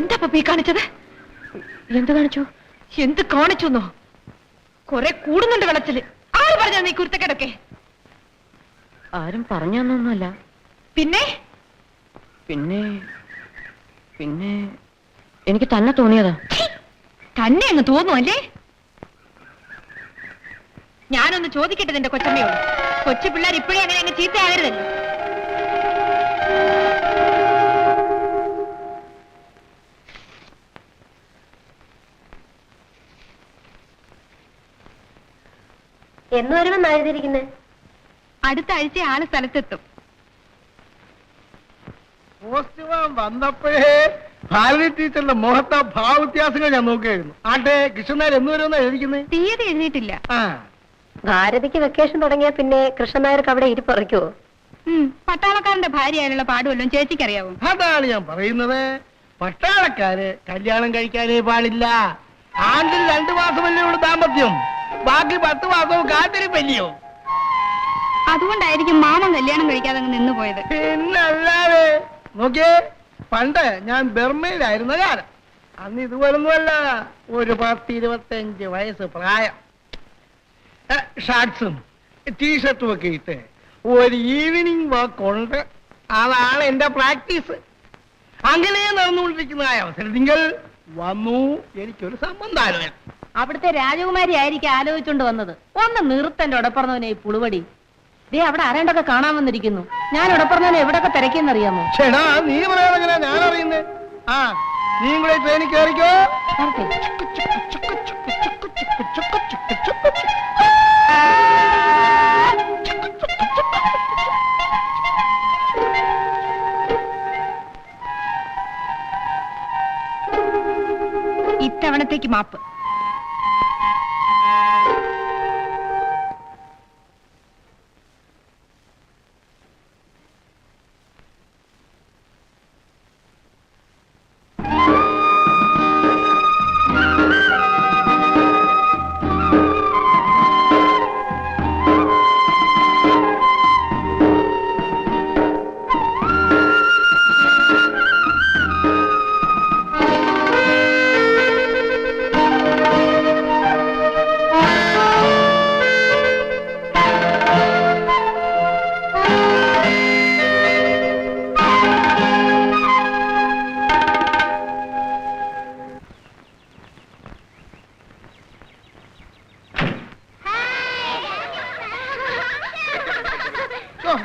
എന്താ പപ്പി കാണിച്ചത്? എന്ത് കാണിച്ചു? എന്ത് കാണിച്ചു കൊറേ കൂടുന്നുണ്ട് വെള്ളത്തിൽ. ആര് പറഞ്ഞ നീ കുരുത്തക്കേടൊക്കെ? ആരും പറഞ്ഞു തന്നൊന്നുമല്ല പിന്നെ? പിന്നെ പിന്നെ എനിക്ക് തന്നെ തോന്നിയതാ. തന്നെ അങ്ങ് തോന്നുമല്ലേ ഞാനൊന്ന് ചോദിക്കട്ടെ നിന്റെ കൊച്ചമ്മയോട്. കൊച്ചു പിള്ളേർ ഇപ്പോഴേ അങ്ങനെ അങ്ങ് ചീത്തയാകരുതല്ലോ. എന്ന് വരുമെന്ന് എഴുതിയിരിക്കുന്നത് അടുത്ത ആഴ്ച ആൾ സ്ഥലത്തെത്തും. പോസ്റ്റ്മാൻ വന്നപ്പോഴേ ഭാരതി ടീച്ചറിന്റെ മുഖത്ത ഭാവവ്യത്യാസങ്ങൾ ഞാൻ നോക്കിയായിരുന്നു. ആട്ടെ കൃഷ്ണനായർ എന്ന് വരുമെന്നാ എഴുതിക്കുന്നത് തീയതി എഴുതിയിട്ടില്ല. ആ. ഭാരതിക്ക് വെക്കേഷൻ തുടങ്ങിയ പിന്നെ കൃഷ്ണനായർക്ക് അവിടെ ഇരിപ്പറയ്ക്കുവോ ഉം, പട്ടാളക്കാരന്റെ ഭാര്യയായുള്ള പാടുമല്ലോ ചേച്ചിക്കറിയാവോ? അതാണ് ഞാൻ പറയുന്നത്. പട്ടാളക്കാര് കല്യാണം കഴിക്കാനേ പാടില്ല. ആണ്ടിൽ രണ്ടു മാസമല്ലേ ഉള്ളൂ ദാമ്പത്യം. ബാക്കി പത്ത് മാസവും കാത്തിരിപ്പല്ലയോ അതുകൊണ്ടായിരിക്കും മാമൻ കല്യാണം കഴിക്കാതെ അങ്ങ് നിന്നു പോയത്. പിന്നല്ലാതെ നോക്കിയേ പണ്ട് ഞാൻ ബർമയിലായിരുന്ന കാലം. അന്ന് ഇതുപോലൊന്നുമല്ല ഒരു പത്ത് ഇരുപത്തഞ്ച് വയസ്സ് പ്രായം. ഷർട്ട്സും ടീഷർട്ടും ഒക്കെ ഇട്ട് ഒരു ഈവനിങ് വാക്ക് ഉണ്ട്. അതാണ് എന്റെ പ്രാക്ടീസ്. അങ്ങനെ നടന്നുകൊണ്ടിരിക്കുന്നതായ അവസരത്തിൽ വന്നു. എനിക്കൊരു സംബന്ധാലോചന അവിടുത്തെ രാജകുമാരി ആയിരിക്കും ആലോചിച്ചോണ്ട് വന്നത്. ഒന്ന് നിർത്തന്റെ ഉടപ്പറന്നവനെ ഈ പുളുവടി. ദേ അവിടെ ആരാണ്ടൊക്കെ കാണാൻ വന്നിരിക്കുന്നു. ഞാൻ ഉടപ്പറന്നവനെ എവിടൊക്കെ തിരക്കിയെന്നറിയാമോ? ചേടാ നീ പറയാതെങ്ങനെ ഞാൻ അറിയുന്നേ. ആ നീ കൂടെ ട്രെയിനിൽ കയറിക്കോ വരട്ടെ. ഇത്തവണത്തേക്ക് മാപ്പ്.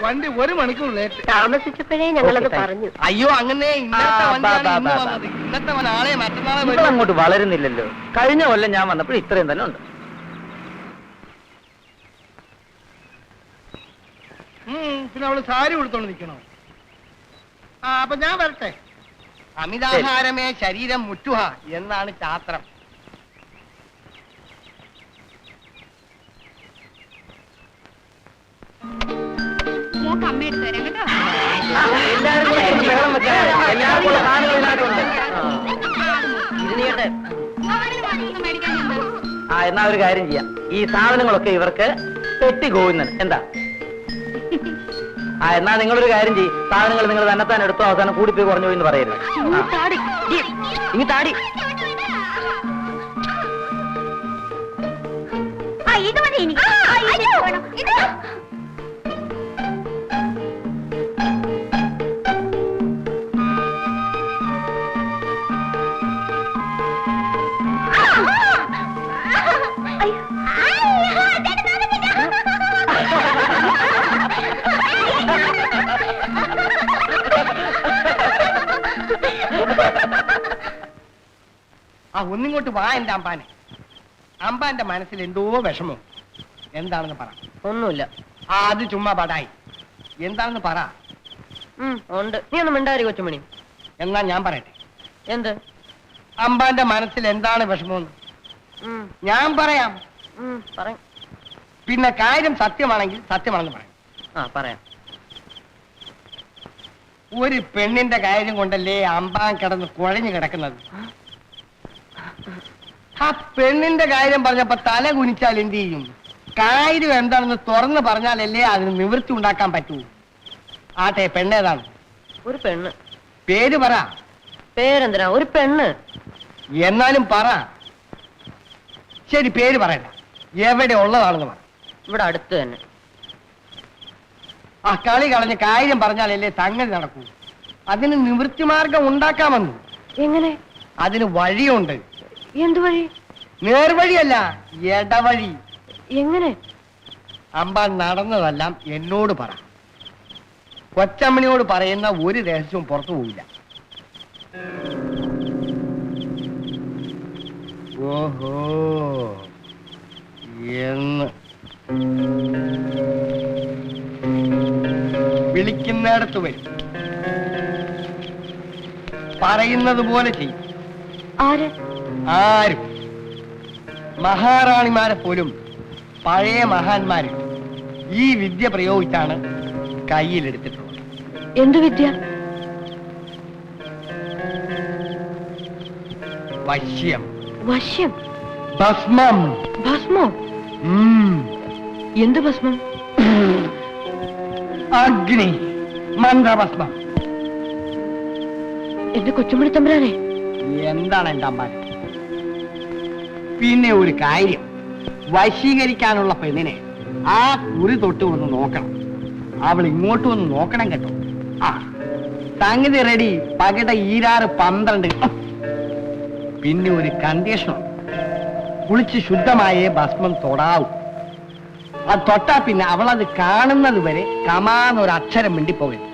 വണ്ടി ഒരു മണിക്കൂർ ലേറ്റ് താമസിച്ചപ്പോഴേ ഞങ്ങളത് പറഞ്ഞു. അയ്യോ അങ്ങനെ ഇന്നത്തെ വണ്ടിയാണ് ഇന്ന് വന്നത്. ഇന്നത്തെ നാളെ മറ്റന്നാളെ ഇപ്പോൾ വരും അങ്ങോട്ട് വളരുന്നില്ലല്ലോ. കഴിഞ്ഞ കൊല്ലം ഞാൻ വന്നപ്പോൾ ഇത്രയും തന്നെ ഉണ്ട്. ഉം, പിന്നെ അവൾ സാരി കൊടുത്തോണ്ട് നിക്കണോ? ആ അപ്പൊ ഞാൻ വരട്ടെ. അമിതാഹാരമേ ശരീരം മുറ്റുഹ എന്നാണ് ശാസ്ത്രം. അമ്മ എടുത്തു തരാം കേട്ടോ. ആ. എന്നാ ഒരു കാര്യം ചെയ്യാം. ഈ സാധനങ്ങളൊക്കെ ഇവർക്ക് പെട്ടി ഗോവിന്ദൻ എന്താ? ആ എന്നാ നിങ്ങളൊരു കാര്യം ചെയ്യും. സാധനങ്ങൾ നിങ്ങൾ തന്നെ താൻ എടുത്തോ അവസാനം കൂടി പോയി കുറഞ്ഞു പോയി എന്ന് പറയരുത്. ആ. താടി. ഇത് മതി എനിക്ക്. ആ, ഒന്നിങ്ങോട്ട് വാ എന്റെ അമ്പാനെ. അമ്പാന്റെ മനസ്സിൽ എന്തോ വിഷമം. എന്താണെന്ന് പറ. ഒന്നുമില്ല. ആ അത് ചുമ്മാ പടായി. എന്താണെന്ന് പറ. ഉം, ഉണ്ട്. നീ ഒന്ന് മിണ്ടാരി കൊച്ചുമണി. എന്നാ ഞാൻ പറയട്ടെ. എന്ത്? അമ്പാന്റെ മനസ്സിൽ എന്താണ് വിഷമമെന്ന് ഉം, ഞാൻ പറയാം. ഉം, പറയും. പിന്നെ കാര്യം സത്യമാണെങ്കിൽ സത്യമാണെന്ന് പറയാം. ആ പറയാം. ഒരു പെണ്ണിന്റെ കാര്യം കൊണ്ടല്ലേ അമ്പാൻ കിടന്ന് കുഴഞ്ഞു കിടക്കുന്നത്? ആ പെണ്ണിന്റെ കാര്യം പറഞ്ഞപ്പോ തല കുനിച്ചാൽ എന്ത് ചെയ്യും? കാര്യം എന്താണെന്ന് തുറന്ന് പറഞ്ഞാലല്ലേ അതിന് നിവൃത്തി ഉണ്ടാക്കാൻ പറ്റൂ. ആട്ടെ പെണ്ണേതാണ് ഒരു പെണ്ണ്. പേര് പറ. പേരെന്തിനാ? ഒരു പെണ്ണ്. എന്നാലും പറ. ശരി പേര് പറയണ്ട. എവിടെ ഉള്ളതാണെന്ന് പറ. ഇവിടെ അടുത്ത് തന്നെ. ആ കളി കളഞ്ഞ് കാര്യം പറഞ്ഞാലല്ലേ സംഗതി നടക്കൂ. അതിന് നിവൃത്തി മാർഗം ഉണ്ടാക്കാമെന്ന്. എങ്ങനെ? അതിന് വഴിയുണ്ട്. എന്തു വഴി നേർവഴിയല്ല ഇടവഴി. എങ്ങനെ? അമ്പ നടന്നതെല്ലാം എന്നോട് പറ. കൊച്ചമ്മണിയോട് പറയുന്ന ഒരു രഹസ്യവും പുറത്തു പോവില്ല. ഓഹോ എന്ന്. വിളിക്കുന്നിടത്ത് വരും. പറയുന്നത് പോലെ ചെയ്യും. ആര്? ആരും. മഹാറാണിമാരെ പോലും പഴയ മഹാന്മാര് ഈ വിദ്യ പ്രയോഗിച്ചാണ് കയ്യിലെടുത്തിട്ടുള്ളത്. എന്ത് വിദ്യ? വശ്യം. വശ്യം? ഭസ്മം. ഭസ്മോ. എന്ത് ഭസ്മം? അഗ്നി. മന്ത്രഭസ്മം. എന്റെ കൊച്ചുമണി തമ്പുരാനെ. എന്താണ് എന്റെ അമ്മാൻ പിന്നെ ഒരു കാര്യം. വശീകരിക്കാനുള്ള പെണ്ണിനെ ആ കുറി തൊട്ട് ഒന്ന് നോക്കണം. അവൾ ഇങ്ങോട്ട് വന്ന് നോക്കണം കേട്ടോ. ആ സംഗതി റെഡി പകിട ഈരാറ് പന്ത്രണ്ട്. പിന്നെ ഒരു കണ്ടീഷൻ കുളിച്ച് ശുദ്ധമായേ ഭസ്മം തൊടാവൂ. അത് തൊട്ടാ പിന്നെ അവൾ അത് കാണുന്നത് വരെ കമാന്നൊരു അക്ഷരം മിണ്ടിപ്പോകരുത്.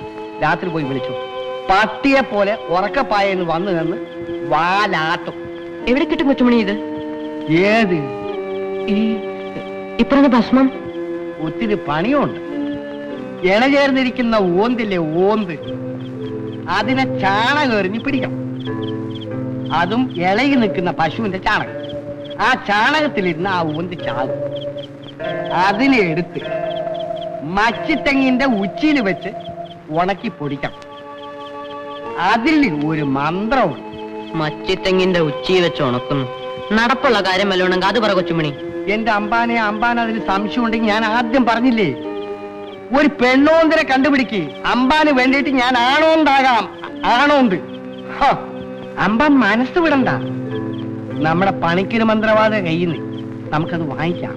രാത്രി പോയി വിളിച്ചു. പട്ടിയെ പോലെ ഉറക്കപ്പായെന്ന് വന്നു നിന്ന് വാലാട്ടും. എവിടെ കിട്ടും കൊച്ചുമണി ഇത്? ഏത്? ഈ ഇപ്പറഞ്ഞ ഭസ്മം? ഒത്തിരി പണിയുണ്ട്. ഇണ ചേർന്നിരിക്കുന്ന ഓന്തില്ലേ ഓന്ത് അതിനെ ചാണകം എറിഞ്ഞ് പിടിക്കണം അതും ഇളകി നിൽക്കുന്ന പശുവിന്റെ ചാണകം. ആ ചാണകത്തിലിരുന്ന് ആ ഓന്ത് ചാകും അതിനെ എടുത്ത് മച്ചിത്തെങ്ങിന്റെ ഉച്ചിയിൽ വെച്ച് ഉണക്കി പൊടിക്കാം. അതിൽ ഒരു മന്ത്രമുണ്ട്. മച്ചിത്തെങ്ങിന്റെ ഉച്ചിയിൽ വെച്ച് ഉണക്കുന്നു നടപ്പുള്ള കാര്യം വല്ലോണെങ്കിൽ അത് പറ കൊച്ചുമണി. എന്റെ അമ്പാനെ അമ്പാൻ അതിന് സംശയം ഉണ്ടെങ്കിൽ ഞാൻ ആദ്യം പറഞ്ഞില്ലേ? ഒരു പെണ്ണോന്തിനെ കണ്ടുപിടിക്ക്. അമ്പാന് വേണ്ടിയിട്ട് ഞാൻ ആണോണ്ടാകാം ആണോന്ത്? അമ്പാൻ മനസ്സ് വിടണ്ട. നമ്മുടെ പണിക്കിന് മന്ത്രവാദ കയ്യിൽ നമുക്കത് വാങ്ങിക്കാം.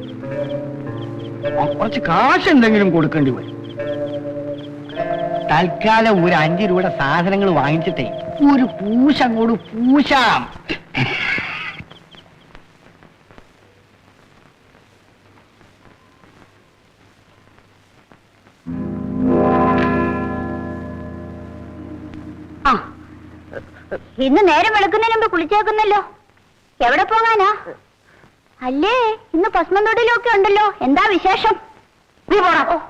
കുറച്ച് കാശ് എന്തെങ്കിലും കൊടുക്കേണ്ടി വരും. തൽക്കാലം ഒരു അഞ്ചു രൂപയുടെ സാധനങ്ങൾ വാങ്ങിച്ചിട്ടേ ഒരു പൂശ അങ്ങോട്ട് പൂശാം. ഇന്ന് നേരം വെളുക്കുന്നതിന് മുമ്പ് കുളിച്ചേക്കുന്നല്ലോ. എവിടെ പോകാനാ? അല്ലേ ഇന്ന് ഭസ്മം ഉണ്ടല്ലോ. എന്താ വിശേഷം? നീ പോടാ.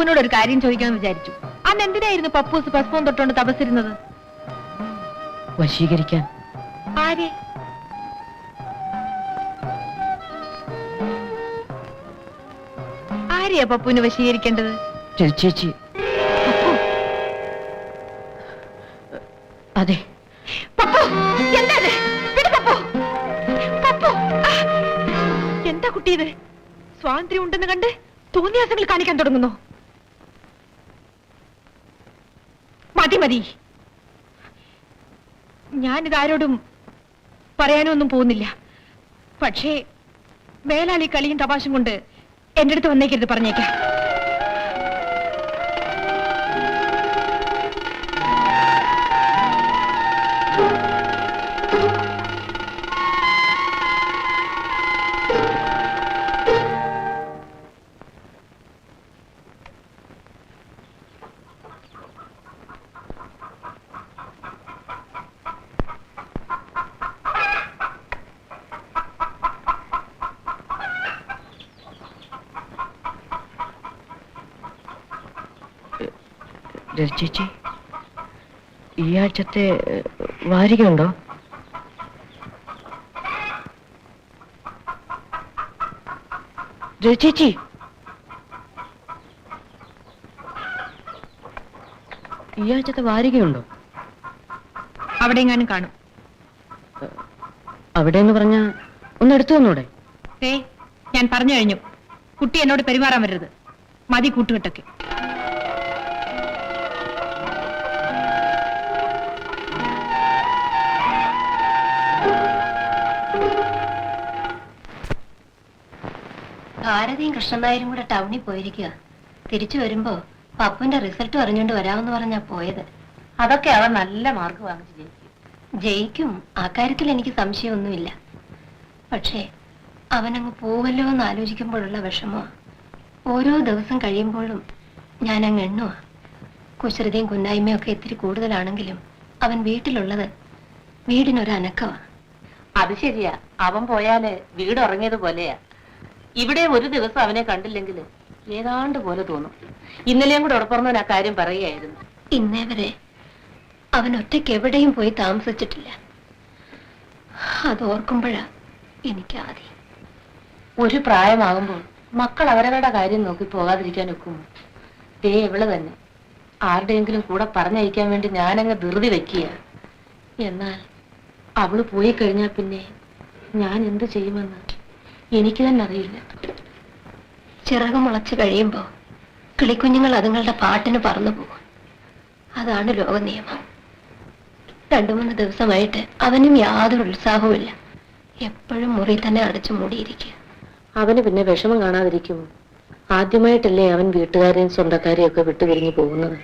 പപ്പുവിനോട് ഒരു കാര്യം ചോദിക്കാമെന്ന് വിചാരിച്ചു. അന്ന് എന്തിനായിരുന്നു പപ്പൂസ് ഭസ്മം തൊട്ടുകൊണ്ട് തപസ്സിരുന്നത്? വശീകരിക്കാൻ. ആരെ? ആരെ ആരെയാ പപ്പുവിന് വശീകരിക്കേണ്ടത്? ചേച്ചി. അതെ. പപ്പു എന്താ പപ്പു. പപ്പു. എന്താ കുട്ടി ഇത്? സ്വാതന്ത്ര്യം ഉണ്ടെന്ന് കണ്ട് തോന്നിയാസങ്ങൾ കാണിക്കാൻ തുടങ്ങുന്നു? മതി മതി ഞാനിത് ആരോടും പറയാനൊന്നും പോകുന്നില്ല. പക്ഷേ മേലാളി കളിയും തപാശം കൊണ്ട് എന്റെ അടുത്ത് വന്നേക്കരുത് പറഞ്ഞേക്കാം. ചേച്ചി. ഈ ആഴ്ചത്തെ വാരികയുണ്ടോ? ചേച്ചി. ഈ ആഴ്ചത്തെ വാരികയുണ്ടോ? അവിടെ എങ്ങാനും കാണും. അവിടെ എന്ന് പറഞ്ഞ ഒന്ന് എടുത്തു തന്നൂടെ? ഏ ഞാൻ പറഞ്ഞു കഴിഞ്ഞു. കുട്ടി എന്നോട് പെരുമാറാൻ വരരുത്. മതി കൂട്ടുകെട്ടൊക്കെ. ഭാരതിയും കൃഷ്ണനായരും കൂടെ ടൗണിൽ പോയിരിക്കുക തിരിച്ചു വരുമ്പോ പപ്പുവിന്റെ റിസൾട്ട് അറിഞ്ഞുകൊണ്ട് വരാമെന്ന് പറഞ്ഞാ പോയത്. അതൊക്കെ അവൻ നല്ല മാർക്ക് വാങ്ങിച്ചു ജയിക്കും. ജയിക്കും. ആ കാര്യത്തിൽ എനിക്ക് സംശയമൊന്നുമില്ല. പക്ഷേ അവനങ്ങ് പോവല്ലോ എന്ന് ആലോചിക്കുമ്പോഴുള്ള വിഷമോ ഓരോ ദിവസം കഴിയുമ്പോഴും ഞാൻ അങ്ങ് എണ്ണുവാ. കുശൃതയും കുന്നായ്മയും ഒക്കെ ഇത്തിരി കൂടുതലാണെങ്കിലും അവൻ വീട്ടിലുള്ളത് വീടിനൊരു അത് ശരിയാ. അവൻ പോയാൽ വീട് ഉറങ്ങിയത് പോലെയാ. ഇവിടെ ഒരു ദിവസം അവനെ കണ്ടില്ലെങ്കിൽ ഏതാണ്ട് പോലെ തോന്നും. ഇന്നലെയും കൂടെ ഉടപ്പറന്നവൻ ആ കാര്യം പറയുകയായിരുന്നു. ഇന്നേ വരെ അവൻ ഒറ്റയ്ക്ക് എവിടെയും പോയി താമസിച്ചിട്ടില്ല. അത് അതോർക്കുമ്പോഴാ എനിക്ക് ആദ്യം ഒരു പ്രായമാകുമ്പോൾ മക്കൾ അവരവരുടെ കാര്യം നോക്കി പോകാതിരിക്കാൻ ഒക്കുമോ ദേ ഇവൾ തന്നെ. ആരുടെയെങ്കിലും കൂടെ പറഞ്ഞയക്കാൻ വേണ്ടി ഞാനങ്ങ് ധൃതി വെക്കുക എന്നാൽ അവൾ പോയി കഴിഞ്ഞാൽ പിന്നെ ഞാൻ എന്ത് ചെയ്യുമെന്ന്? എനിക്ക് തന്നെ അറിയില്ല. ചിറക് മുളച്ച് കഴിയുമ്പോൾ കിളിക്കുഞ്ഞുങ്ങൾ അതുങ്ങളുടെ പാട്ടിന് പറന്നു പോകും. അതാണ് ലോക നിയമം രണ്ടു മൂന്ന് ദിവസമായിട്ട് അവനും യാതൊരു ഉത്സാഹവുമില്ല. എപ്പോഴും മുറി തന്നെ അടച്ചു മൂടിയിരിക്കുക. അവന് പിന്നെ വിഷമം കാണാതിരിക്കും ആദ്യമായിട്ടല്ലേ അവൻ വീട്ടുകാരെയും സ്വന്തക്കാരെയും ഒക്കെ വിട്ടുപിരിഞ്ഞു പോകുന്നത്.